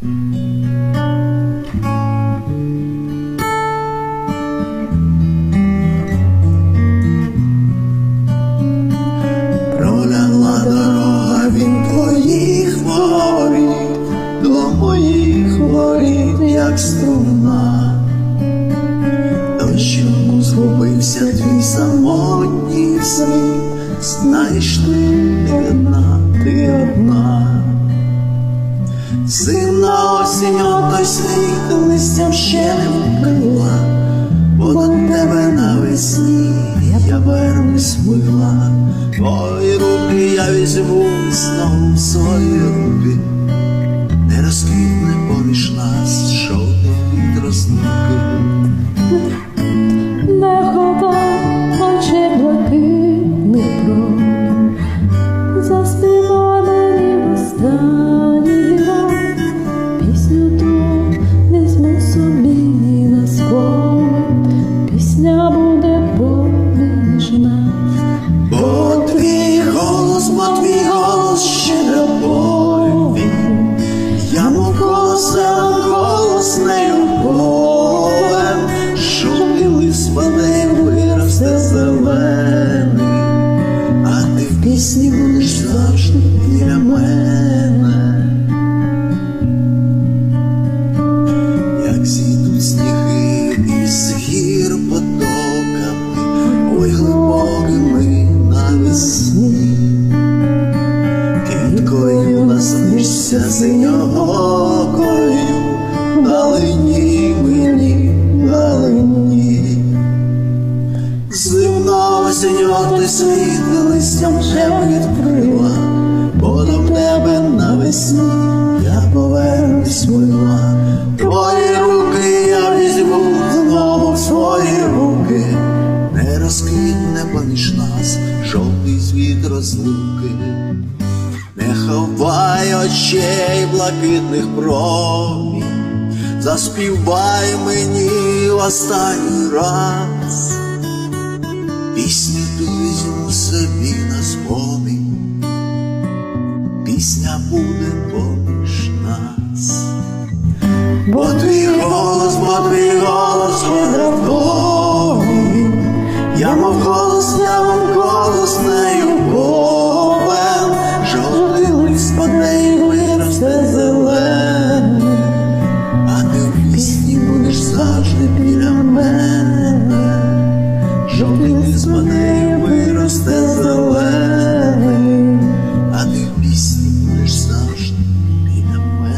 Пролягла дорога від твоїх воріт до моїх воріт, як струна. То чому згубився твій самотній світ, знаєш ти одна, ти одна. Зимна осінь той світ листям ще не вкрила, бо до тебе навесні я вернусь мила, твої руки я візьму знову в свої руки, не розквітне поміж нас жовтий від розлуки. Пісні будеш завжди біля мене. Як зійдуть сніги із гір потоками, ой глибокими навесні, квіткою наснишся синьокою, далині Зимна осінь ти світ листям вже відкрила, бо до тебе навесні я повернусь мила. Твої руки я візьму знову в свої руки, не розквітне поміж нас жовтий звіт розлуки. Не ховай очей блакитних промінь, заспівай мені в останній раз. пісня буде поміж нас, бо твій голос, бо твій голос ранковий, я мов голос, я мов голос нею бовем, жовтий лист под нею виросте зелений, а ти в пісні будеш завжди біля мене, жовтий лист по неї.